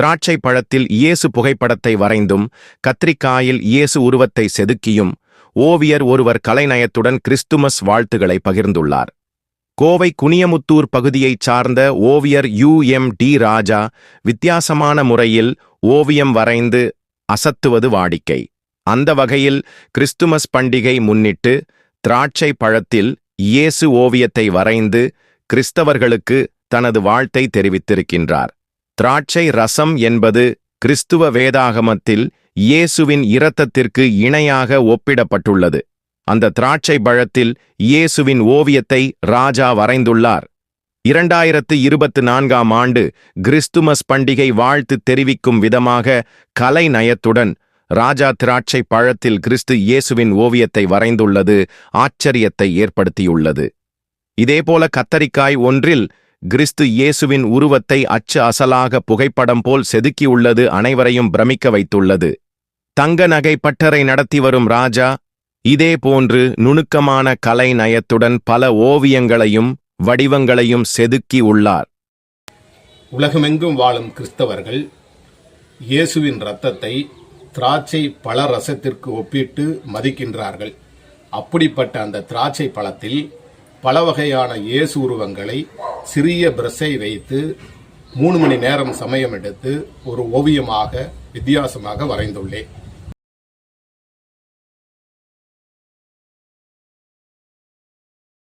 திராட்சை பழத்தில் இயேசு புகைப்படத்தை வரைந்தும் கத்திரிக்காயில் இயேசு உருவத்தை செதுக்கியும் ஓவியர் ஒருவர் கலைநயத்துடன் கிறிஸ்துமஸ் வாழ்த்துகளை பகிர்ந்துள்ளார். கோவை குனியமுத்தூர் பகுதியைச் சார்ந்த ஓவியர் யு எம் டி ராஜா வித்தியாசமான முறையில் ஓவியம் வரைந்து அசத்துவது வாடிக்கை. அந்த வகையில் கிறிஸ்துமஸ் பண்டிகை முன்னிட்டு திராட்சை பழத்தில் இயேசு ஓவியத்தை வரைந்து கிறிஸ்தவர்களுக்கு தனது வாழ்த்தை தெரிவித்திருக்கின்றார். திராட்சை ரசம் என்பது கிறிஸ்துவ வேதாகமத்தில் இயேசுவின் இரத்தத்திற்கு இணையாக ஒப்பிடப்பட்டுள்ளது. அந்த திராட்சை பழத்தில் இயேசுவின் ஓவியத்தை ராஜா வரைந்துள்ளார். இரண்டாயிரத்து இருபத்து நான்காம் ஆண்டு கிறிஸ்துமஸ் பண்டிகை வாழ்த்து தெரிவிக்கும் விதமாக கலை நயத்துடன் ராஜா திராட்சை பழத்தில் கிறிஸ்து இயேசுவின் ஓவியத்தை வரைந்துள்ளது ஆச்சரியத்தை ஏற்படுத்தியுள்ளது. இதேபோல கத்தரிக்காய் ஒன்றில் கிறிஸ்து இயேசுவின் உருவத்தை அச்சு அசலாக புகைப்படம் போல் செதுக்கியுள்ளது அனைவரையும் பிரமிக்க வைத்துள்ளது. தங்க நகை பட்டறை நடத்தி வரும் ராஜா இதே போன்று நுணுக்கமான கலை நயத்துடன் பல ஓவியங்களையும் வடிவங்களையும் செதுக்கி உள்ளார். உலகமெங்கும் வாழும் கிறிஸ்தவர்கள் இயேசுவின் இரத்தத்தை திராட்சை பழ ரசத்திற்கு ஒப்பிட்டு மதிக்கின்றார்கள். அப்படிப்பட்ட அந்த திராட்சை பழத்தில் பல வகையான இயேசு உருவங்களை சிறிய பிரஷை வைத்து மூணு மணி நேரம் சமயம் எடுத்து ஒரு ஓவியமாக வித்தியாசமாக வரைந்துள்ளேன்.